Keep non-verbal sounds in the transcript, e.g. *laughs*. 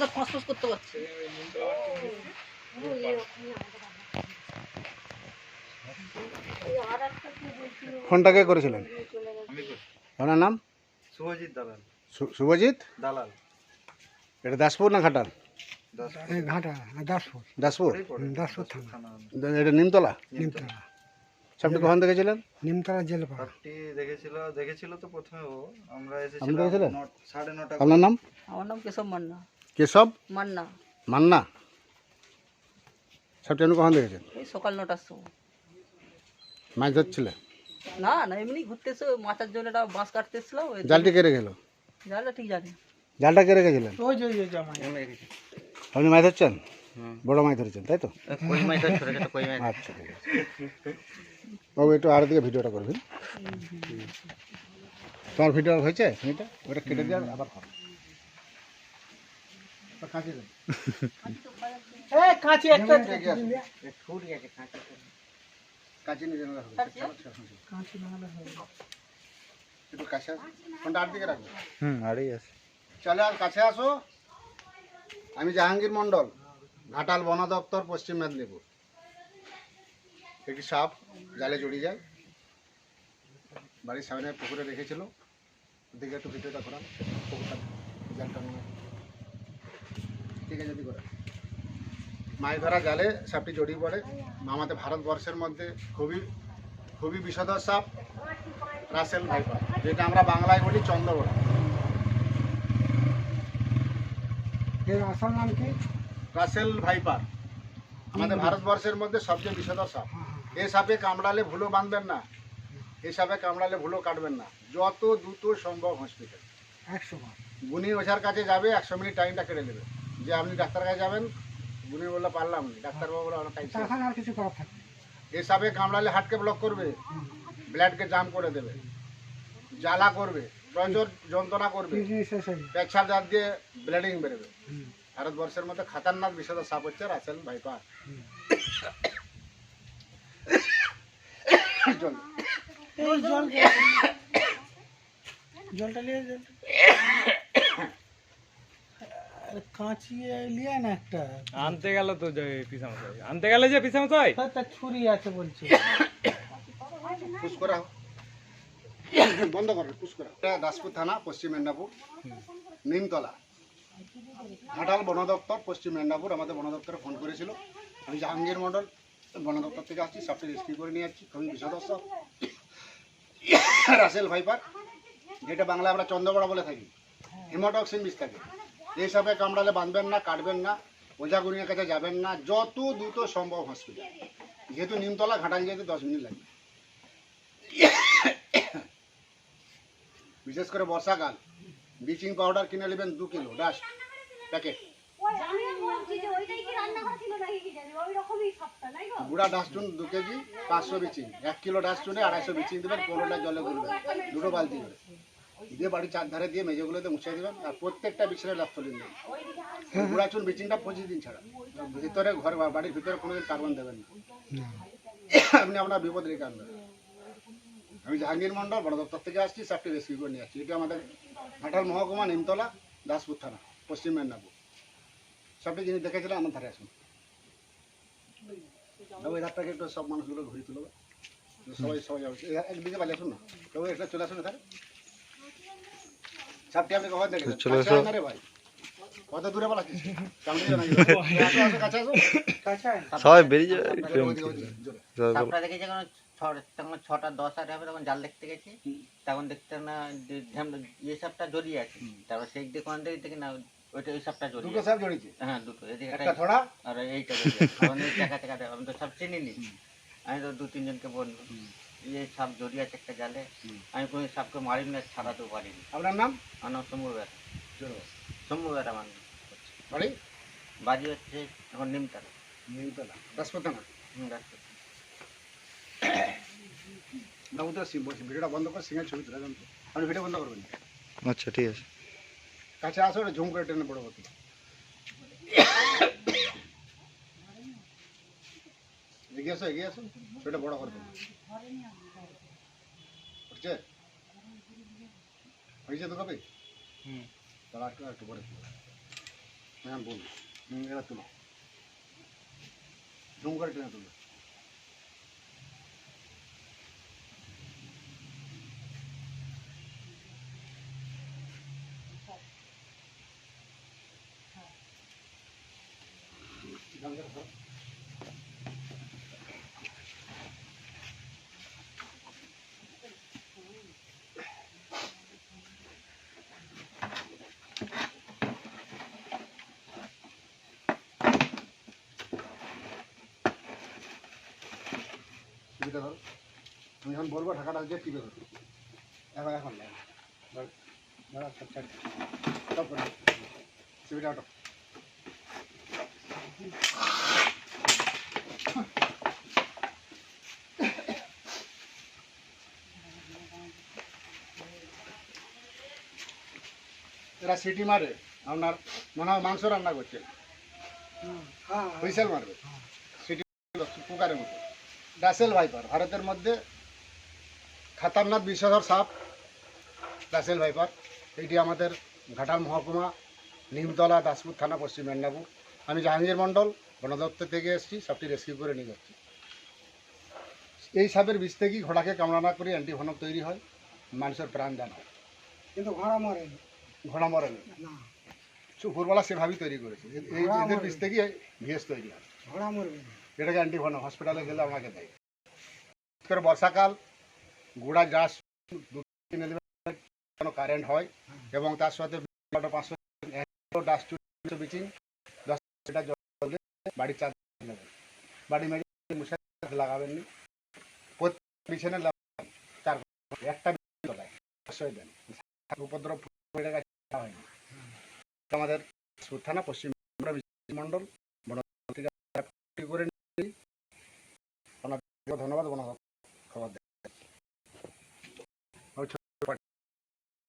তো ফসফস করতে পারছে। ফোনটা কে করেছিলেন? আপনার নাম? শুভজিৎ দালাল। শুভজিৎ? দালাল। এটা দাসপুর না ঘাটাল? দশ ঘাটা দাসপুর। দাসপুর? দাসপুর থানা। থানা। এটা নিমতলা? নিমতলা। সাপটি কখন দেখেছিলেন? নিমতলা জেলপাড়া সাপটি দেখেছিল দেখেছিল তো প্রথমে ও। আমরা আপনি এসেছিলাম আপনার নাম? আমার নাম কেশব মান্না। কেশব মান্না। মান্না? সাপটি আপনি কখন দেখেছেন? এই সকাল নটার সময়। মাছ ধরছিলেন না না এমনি ঘুরতে এসে ওই মাথার জন্য একটা বাঁশ কাটতে এসেছিলাম ওই জালটি কে রেখেছিল জালটা ঠিক জানি জালটা কে রেখেছিলেন? ওই যে ওই যে জামাই আপনি মাছ ধরছেন? বড় মাছ ধরেছেন তাই তো? কই মাছ ছোট ছোট কই মাছ? আচ্ছা ঠিক আছে। বাবু একটু আর দিকে ভিডিওটা করবেন। তোমার ভিডিও হয়েছে? ওটা কেটে দিয়ে আবার *laughs* কাঁচি। এ একটা। কাঁচি নিয়ে হবে একটু কাছে আসুন। ফোনটা আর দিকে রাখবেন হুম আরই আছে। চলে আর কাছে আসো। আমি জাহাঙ্গীর মণ্ডল ঘাটাল বন দপ্তর পশ্চিম মেদিনীপুর। একটি সাপ জালে জড়িয়ে যায়। বাড়ির সামনে পুকুরে রেখেছিল। ওদিকে একটু ভিডিওটা করান পুকুরটা জালটা মনে যদি করে। মাছ ধরা জালে সাপটি জড়িয়ে পড়ে। আমাদের ভারতবর্ষের মধ্যে খুবই খুবই বিষধর সাপ রাসেল ভাইপার যেটা আমরা বাংলায় বলি চন্দ্রবড়া এর আসল নাম কি? রাসেল ভাইপার আমাদের ভারতবর্ষের মধ্যে সবচেয়ে বিষধর সাপ। এই সাপে কামড়ালে ভুলো বাঁধবেন না। এই সাপে কামড়ালে ভুলো কাটবেন না। যত দ্রুত সম্ভব হসপিটাল একশো গুনি ওঝার কাছে যাবে একশো মিনিট টাইমটা কেটে নেবে। যে আপনি ডাক্তার কাছে যাবেন গুনি বললে পারলাম ডাক্তারবাবু বলে অনেক টাইম তখন আর কিছু করার থাকে। কামড়ালে হাটকে ব্লক করবে ব্লাডকে জাম করে দেবে জ্বালা করবে প্রচুর যন্ত্রণা করবে। পেচ্ছাপ দাঁত দিয়ে ব্লিডিং বেরোবে। ভারতবর্ষের মধ্যে খাতারনাক বিষধর সাপ হচ্ছে রাসেল ভাইপার। জল। জলটা নিয়ে কাঁচি লিয়ে না একটা। আনতে গেল তো যে পিসামশাই। আনতে গেলে যে পিসামশাই? হ্যাঁ, তার ছুরি আছে বলছে। পুশ করা হোক। বন্ধ করো পুশ করা এটা দাসপুর থানা পশ্চিম মেদিনীপুর। নিমতলা। ঘাটাল বন দপ্তর পশ্চিম মেদিনীপুর। আমাদের বন দপ্তরে ফোন করেছিল। আমি জাহাঙ্গীর মণ্ডল বন দপ্তর থেকে আসছি সবটি রেস্কিউ করে নিয়ে যাচ্ছি। খুবই সাপ রাসেল ভাইপার যেটা বাংলা আমরা চন্দ্রবড়া বলে থাকি। হিমোটক্সিন বিষ থাকে এই সাপে কামড়ালে বাঁধবেন না কাটবেন না ওঝা গুনিয়ার কাছে যাবেন না যত দ্রুত সম্ভব হসপিটাল যেহেতু নিমতলা ঘাটাল যেতে দশ মিনিট লাগবে। বিশেষ করে বর্ষাকাল ব্লিচিং পাউডার কিনে নেবেন দু কিলো ডাস্ট প্যাকেট গুড়া ডাস্টুন দু কেজি পাঁচশো বিচিং এক কিলো ডাস্টুনে আড়াইশো বিচিং দেবেন পনেরোটা জলে গুলবেন দুটো বালতি করে। দিয়ে বাড়ির চারধারে দিয়ে মেঝেগুলোতে মুছে দেবেন আর প্রত্যেকটা বিছানে লাফতলিন দেবেন। গুড়া চুন পঁচিশ দিন ছাড়া। ভিতরে ঘর বাড়ির ভিতরে কোনোদিন কার্বন দেবেন না। আপনি আপনার বিপদ রেখে আনবেন। আমি জাহাঙ্গীর মন্ডল বন দপ্তর থেকে আসছি সাপটি রেস্কিউ করে নিয়ে আসছি। এটা আমাদের ঘাটাল মহকুমা নিমতলা দাসপুর থানা পশ্চিম মেদিনীপুর। সবটি জিনিস দেখেছিলাম আমার ধারে আসুন। তবে এই ধারটাকে একটু সব মানুষগুলো ঘুরে তুলবে। সবাই সবাই যাবে। একদিকে পালিয়ে আসুন না। তবে এটা চলে আসুন এখানে। আপনি কখন ভাই। কত দূরে বলা কি *laughs* কাছে আসো। কাছে সবাই বেরিয়ে যাবে। যখন তখন ছটা দশ আট হবে তখন জাল দেখতে গেছি। তখন দেখতে না ঢ্যাম- ইয়ে সাপটা জড়িয়ে আছে। তারপর সেই দিকে কোন দিকে দেখি না ওইটা ওই সাপটা জড়িয়ে দুটো সাপ জড়িয়েছে? হ্যাঁ দুটো। এদিকে একটা থোড়া? আর এইটা জড়িয়ে এই আমি তো সব চিনিনি আমি তো দু তিনজনকে বলব এই সাপ জড়িয়ে আছে একটা জালে আমি কোনো সাপকে মারিনি আর ছাড়াতেও পারিনি। আপনার নাম? আমার নাম শম্ভু বলো। শম্ভু বেটা মানুষ বাড়ি? বাজি হচ্ছে এখন নিমতালা। নিমতলা। দাসপুর থানা হুম বাবু তো বলছি ভিডিওটা বন্ধ করে সিঙ্গেল ছবি তুলে দেন আপনি ভিডিও বন্ধ করবেন। আচ্ছা ঠিক আছে। কাছে আসো ওটা ঝুম করে টেনে পড়ব তো এগিয়ে আসো এগিয়ে আসো ছবিটা বড় করে দেবো হচ্ছে হয়েছে তো কবে? হুম। একটু একটু পরে হ্যাঁ বলুন এবার তুলো। জুম করে টেনে তুলো। টিভিটা ধরো তুমি যখন বলব ঢাকাটা দিয়ে টিপে ধরো এখন এখন এরা সিটি মারে আপনার মনে হয় মাংস রান্না করছে। হ্যাঁ। হুইসেল মারবে। সিটি কুকারের মতো। ডাসেল ভাইপার ভারতের মধ্যে খাতারনাথ বিষধর সাপ ডাসেল ভাইপার এইটি আমাদের ঘাটাল মহকুমা নিমতলা দাসপুর থানা পশ্চিম মেদিনীপুর। আমি জাহাঙ্গীর মণ্ডল বনদপ্তর থেকে এসেছি সাপটি রেস্কিউ করে নিয়ে যাচ্ছি। এই সাপের বিষ থেকেই ঘোড়াকে কামড়ানা করে অ্যান্টিভনক তৈরি হয় মানুষের প্রাণ দান হয়। কিন্তু ঘোড়া মরেনি ঘোড়া মরে না। উপরবেলা সেভাবেই তৈরি করেছে। এই এদের বিষ থেকেই ভিএস তৈরি হয়। ঘোড়া মরবে না। এটাকে অ্যান্টিভন হসপিটালে গেলে আমাকে দেয়। করে বর্ষাকাল, গোড়া গ্যাস কিনে দেবে কোনো কারেন্ট হয় এবং তার সাথে পাঁচশো ডাস্ট বিচিং দশ লিটার জল বাড়ির চার নেবেন বাড়ি মেরে মশারি লাগাবেন নি। প্রত্যেক বিছানে লাগাবেন চার। একটা আমাদের থানা পশ্চিম বন করে ধন্যবাদ বন খবর দেয়।